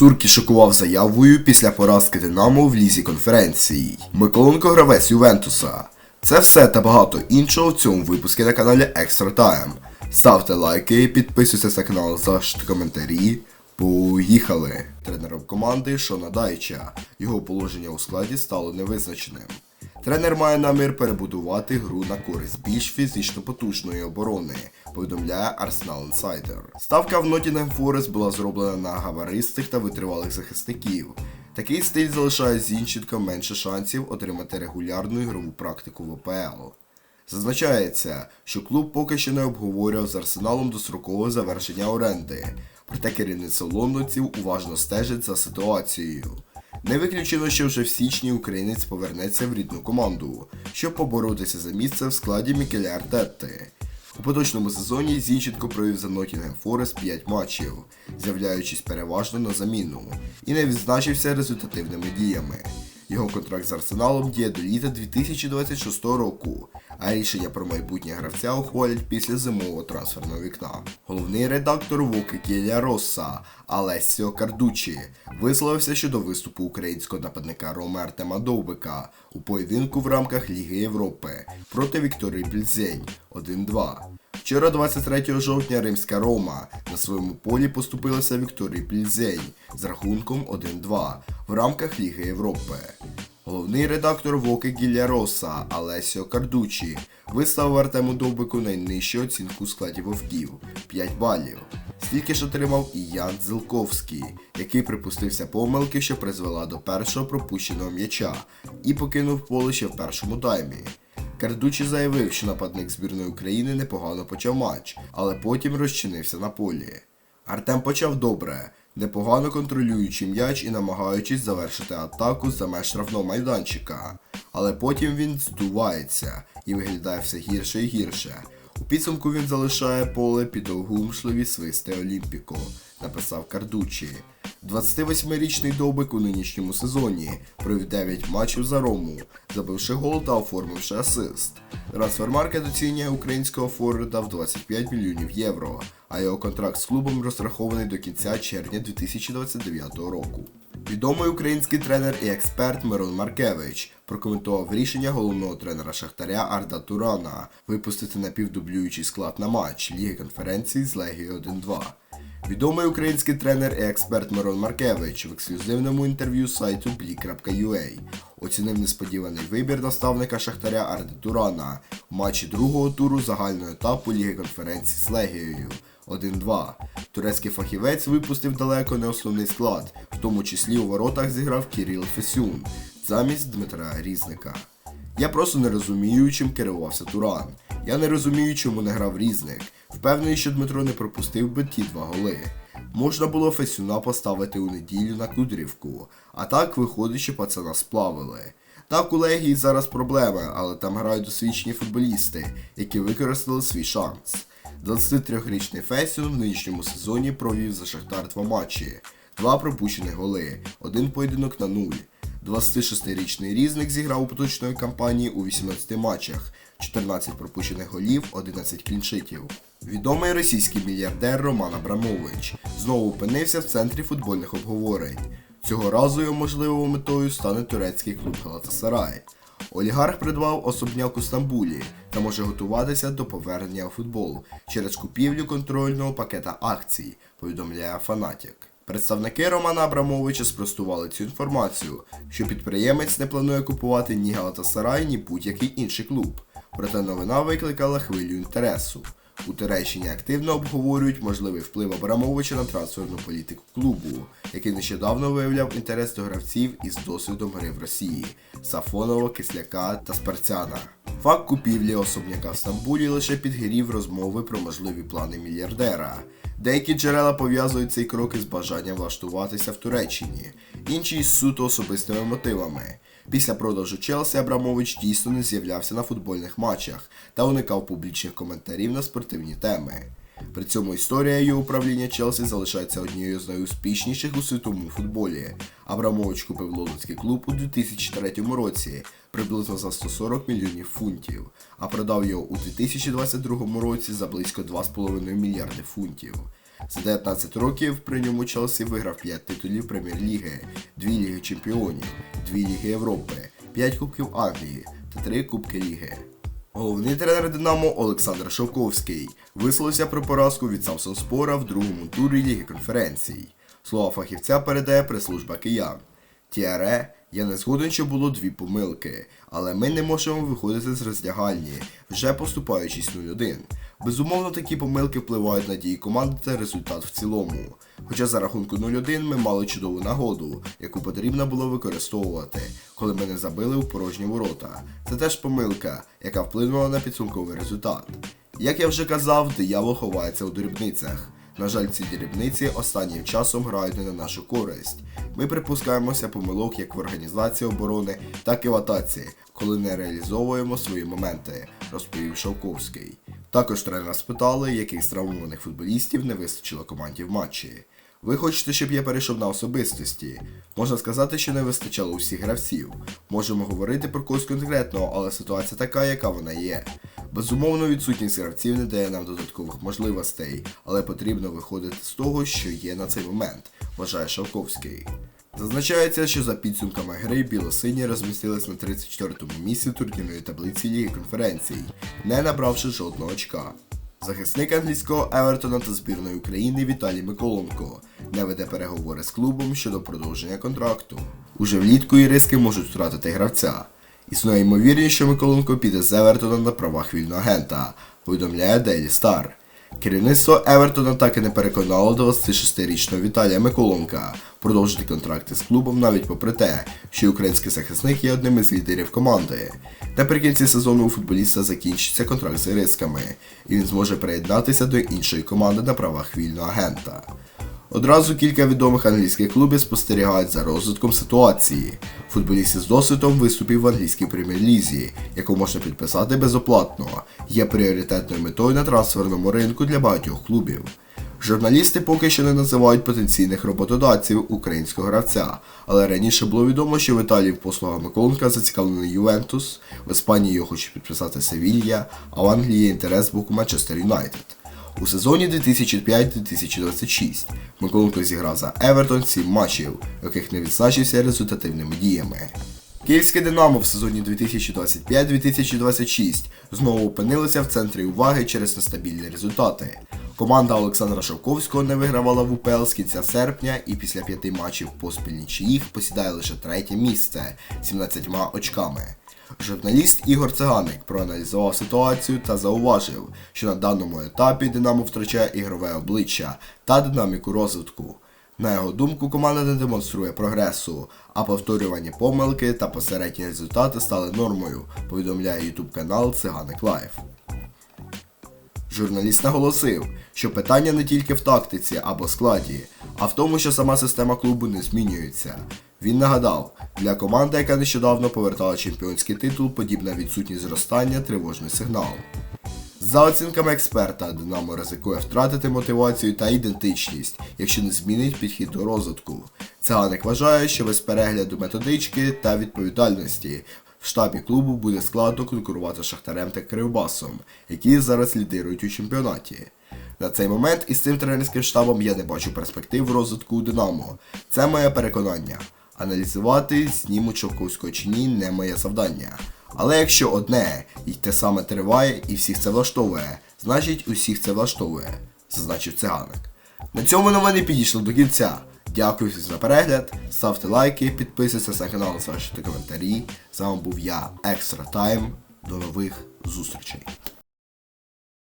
Цуркі шокував заявою після поразки Динамо в лізі конференції. Миколенко гравець Ювентуса. Це все та багато іншого в цьому випуску на каналі Extra Time. Ставте лайки, підписуйтесь на канал, залиште коментарі. Поїхали! Тренером команди Шона Дайча. Його положення у складі стало невизначеним. Тренер має намір перебудувати гру на користь більш фізично потужної оборони, повідомляє Arsenal Insider. Ставка в Nottingham Forest була зроблена на гаваристих та витривалих захисників. Такий стиль залишає Зінченко менше шансів отримати регулярну ігрову практику в ОПЛ. Зазначається, що клуб поки що не обговорював з арсеналом дострокове завершення оренди, проте керівництво лондонців уважно стежить за ситуацією. Не виключено, що вже в січні українець повернеться в рідну команду, щоб поборотися за місце в складі Мікеля Артетти. У поточному сезоні Зінченко провів за Nottingham Forest 5 матчів, з'являючись переважно на заміну, і не відзначився результативними діями. Його контракт з Арсеналом діє до літа 2026 року, а рішення про майбутнє гравця ухвалять після зимового трансферного вікна. Головний редактор Воки Кілля Росса Алесіо Кардучі висловився щодо виступу українського нападника Роми Артема у поєдинку в рамках Ліги Європи проти Вікторії Пльзень 1-2. Вчора, 23 жовтня, римська Рома на своєму полі поступилася Вікторії Пльзень з рахунком 1-2 в рамках Ліги Європи. Головний редактор Воки Гілля Роса Алесіо Кардучі виставив Артему Довбику найнижчу оцінку у складі вовків 5 балів. Стільки ж отримав і Ян Зилковський, який припустився помилки, що призвела до першого пропущеного м'яча, і покинув поле ще в першому таймі. Кардучі заявив, що нападник збірної України непогано почав матч, але потім розчинився на полі. Артем почав добре, непогано контролюючи м'яч і намагаючись завершити атаку за меж штрафного майданчика. Але потім він здувається і виглядає все гірше і гірше. У підсумку він залишає поле під огумшливі свисти Олімпіко, написав Кардучі. 28-річний довбик у нинішньому сезоні провів 9 матчів за Рому, забивши гол та оформивши асист. Трансфермаркет оцінює українського форварда в 25 мільйонів євро, а його контракт з клубом розрахований до кінця червня 2029 року. Відомий український тренер і експерт Мирон Маркевич прокоментував рішення головного тренера Шахтаря Арда Турана випустити напівдублюючий склад на матч Ліги конференції з Легією 1-2. Відомий український тренер і експерт Мирон Маркевич в ексклюзивному інтерв'ю сайту Blik.ua оцінив несподіваний вибір наставника Шахтаря Арди Турана в матчі другого туру загального етапу Ліги конференції з Легією 1-2. Турецький фахівець випустив далеко не основний склад, в тому числі у воротах зіграв Кіріл Фесюн замість Дмитра Різника. Я просто не розумію, чим керувався Туран. Я не розумію, чому не грав різник. Впевнений, що Дмитро не пропустив би ті два голи. Можна було Фесюна поставити у неділю на Кудрівку, а так виходить, що пацана сплавили. Так у Легії зараз проблеми, але там грають досвідчені футболісти, які використали свій шанс. 23-річний Фесюн в нинішньому сезоні провів за Шахтар два матчі, два пропущені голи, один поєдинок на нуль. 26-річний різник зіграв у поточної кампанії у 18 матчах, 14 пропущених голів, 11 кліншитів. Відомий російський мільярдер Роман Абрамович знову опинився в центрі футбольних обговорень. Цього разу його можливою метою стане турецький клуб Галатасарай. Олігарх придбав особняк у Стамбулі та може готуватися до повернення у футбол через купівлю контрольного пакета акцій, повідомляє Фанатік. Представники Романа Абрамовича спростували цю інформацію, що підприємець не планує купувати ні Галатасарай, ні будь-який інший клуб. Проте новина викликала хвилю інтересу. У Туреччині активно обговорюють можливий вплив Абрамовича на трансферну політику клубу, який нещодавно виявляв інтерес до гравців із досвідом гри в Росії Сафонова, Кисляка та Спарцяна. Факт купівлі особняка в Стамбулі лише підгрів розмови про можливі плани мільярдера. Деякі джерела пов'язують цей крок із бажанням влаштуватися в Туреччині, інші із суто особистими мотивами. Після продажу Челсі Абрамович дійсно не з'являвся на футбольних матчах та уникав публічних коментарів на спортивні теми. При цьому історія його управління Челсі залишається однією з найуспішніших у світовому футболі. Абрамович купив лондонський клуб у 2003 році приблизно за 140 мільйонів фунтів, а продав його у 2022 році за близько 2,5 мільярди фунтів. За 19 років при ньому Челсі виграв 5 титулів Прем'єр-ліги, 2 Ліги Чемпіонів, 2 Ліги Європи, 5 Кубків Англії та 3 Кубки Ліги. Головний тренер Динамо Олександр Шовковський висловився про поразку від Самсон Спора в другому турі Ліги конференцій. Слова фахівця передає прес-служба киян. Тіаре, я не згоден, що було дві помилки, але ми не можемо виходити з роздягальні, вже поступаючись 0-1. Безумовно, такі помилки впливають на дії команди та результат в цілому. Хоча за рахунку 0-1 ми мали чудову нагоду, яку потрібно було використовувати, коли ми не забили у порожні ворота. Це теж помилка, яка вплинула на підсумковий результат. Як я вже казав, диявол ховається у дрібницях. На жаль, ці дрібниці останнім часом грають не на нашу користь. Ми припускаємося помилок як в організації оборони, так і в атаці, коли не реалізовуємо свої моменти, розповів Шовковський. Також тренера спитали, яких травмованих футболістів не вистачило команді в матчі. Ви хочете, щоб я перейшов на особистості? Можна сказати, що не вистачало усіх гравців. Можемо говорити про когось конкретного, але ситуація така, яка вона є. Безумовно, відсутність гравців не дає нам додаткових можливостей, але потрібно виходити з того, що є на цей момент, вважає Шовковський. Зазначається, що за підсумками гри білосині розмістились на 34-му місці турнірної таблиці Ліги конференцій, не набравши жодного очка. Захисник англійського Евертона та збірної України Віталій Миколенко не веде переговори з клубом щодо продовження контракту. Уже влітку іриски можуть втратити гравця. Існує ймовірність, що Миколенко піде з Евертона на правах вільного агента, повідомляє Daily Star. Керівництво Евертона так і не переконало 26-річного Віталія Миколенка продовжити контракти з клубом навіть попри те, що український захисник є одним із лідерів команди. Наприкінці сезону у футболіста закінчиться контракт з рисками, і він зможе приєднатися до іншої команди на правах вільного агента. Одразу кілька відомих англійських клубів спостерігають за розвитком ситуації. Футболісти з досвідом виступів в англійській прем'єр-лізі, яку можна підписати безоплатно, є пріоритетною метою на трансферному ринку для багатьох клубів. Журналісти поки що не називають потенційних роботодавців українського гравця, але раніше було відомо, що в Італії в послугах Миколенка зацікавлений Ювентус, в Іспанії його хоче підписати Севілья, а в Англії інтерес з боку Манчестер Юнайтед. У сезоні 2005-2026 Миколенко зіграв за Евертон 7 матчів, в яких не відзначився результативними діями. Київське Динамо в сезоні 2025-2026 знову опинилося в центрі уваги через нестабільні результати. Команда Олександра Шовковського не вигравала в УПЛ з кінця серпня і після п'яти матчів поспіль нічиїх посідає лише третє місце 17 очками. Журналіст Ігор Циганик проаналізував ситуацію та зауважив, що на даному етапі Динамо втрачає ігрове обличчя та динаміку розвитку. На його думку, команда не демонструє прогресу, а повторювані помилки та посередні результати стали нормою, повідомляє ютуб канал Циганик Лайф. Журналіст наголосив, що питання не тільки в тактиці або складі, а в тому, що сама система клубу не змінюється. Він нагадав, для команди, яка нещодавно повертала чемпіонський титул, подібна відсутність зростання тривожний сигнал. За оцінками експерта, Динамо ризикує втратити мотивацію та ідентичність, якщо не змінить підхід до розвитку. Циганик вважає, що без перегляду методички та відповідальності в штабі клубу буде складно конкурувати з Шахтарем та Кривбасом, які зараз лідирують у чемпіонаті. На цей момент із цим тренерським штабом я не бачу перспектив розвитку Динамо. Це моє переконання. Аналізувати зніму Човковського чи ні не моє завдання. Але якщо одне і те саме триває і всіх це влаштовує, значить усіх це влаштовує, зазначив циганик. На цьому новини підійшли до кінця. Дякую всім за перегляд, ставте лайки, підписуйтесь на канал, залишайте коментарі. З вами був я, Екстра Тайм. До нових зустрічей.